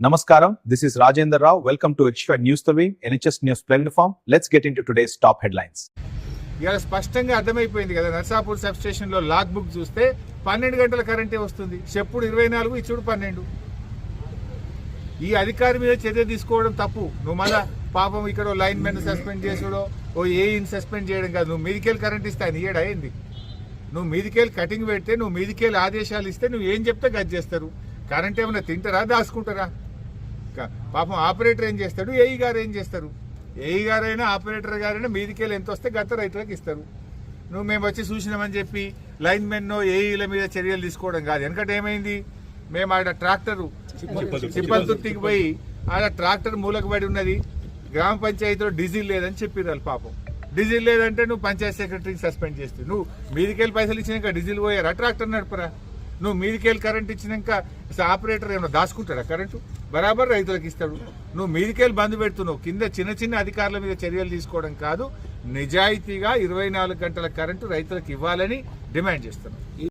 Namaskaram, this is Rajendra welcome to news Extra News Tavi, NHS News Platform. Let's get today's top headlines ఇవాళ స్పష్టంగా అర్థమైపోయింది కదా Narsapur sub స్టేషన్లో log book చూస్తే పన్నెండు గంటల కరెంటే వస్తుంది. చెప్పుడు ఇరవై నాలుగు ఇచ్చుడు పన్నెండు. ఈ అధికారి మీద చర్య తీసుకోవడం తప్పు. నువ్వు మళ్ళా పాపం ఇక్కడ లైన్ మెన్ సస్పెండ్ చేసుడో ఓ ఏఈని సస్పెండ్ చేయడం కాదు. నువ్వు మీదికెళ్ళి కరెంట్ ఇస్తే అని ఏడా ఏంది? నువ్వు మీదికెళ్ళి కటింగ్ పెడితే నువ్వు మీదికెళ్ళి ఆదేశాలు ఇస్తే నువ్వు ఏం చెప్తే గది చేస్తారు? కరెంట్ ఏమైనా తింటారా దాచుకుంటారా? పాపం ఆపరేటర్ ఏం చేస్తాడు? ఏఈ గారు ఏం చేస్తారు? ఏఈ గారైనా ఆపరేటర్ గారైనా మీదికెళ్ళి ఎంత వస్తే గత రైతులకు ఇస్తారు. నువ్వు మేము వచ్చి చూసినామని చెప్పి లైన్ మెన్ ఏఈల మీద చర్యలు తీసుకోవడం కాదు. ఎందుకంటే ఏమైంది? మేము ఆడ ట్రాక్టర్ చిప్పలతుర్తికి పోయి ఆడ ట్రాక్టర్ మూలకు పడి ఉన్నది. గ్రామ పంచాయతీలో డీజిల్ లేదని చెప్పిర్రు పాపం. డీజిల్ లేదంటే నువ్వు పంచాయత్ సెక్రటరీకి సస్పెండ్ చేస్తావు నువ్వు మీదికెళ్ళి పైసలు ఇచ్చినాక డీజిల్ పోయారా? ట్రాక్టర్ నడపరా? నువ్వు మీదికెళ్ళి కరెంట్ ఇచ్చినాక ఆపరేటర్ ఏమైనా దాచుకుంటాడా కరెంటు బరాబర్ రైతులకు ఇస్తాడు. నువ్వు మీదికెళ్ళి బంద్ పెడుతున్నావు. కింద చిన్న చిన్న అధికారుల మీద చర్యలు తీసుకోవడం కాదు నిజాయితీగా ఇరవై నాలుగు గంటల కరెంటు రైతులకు ఇవ్వాలని డిమాండ్ చేస్తున్నావు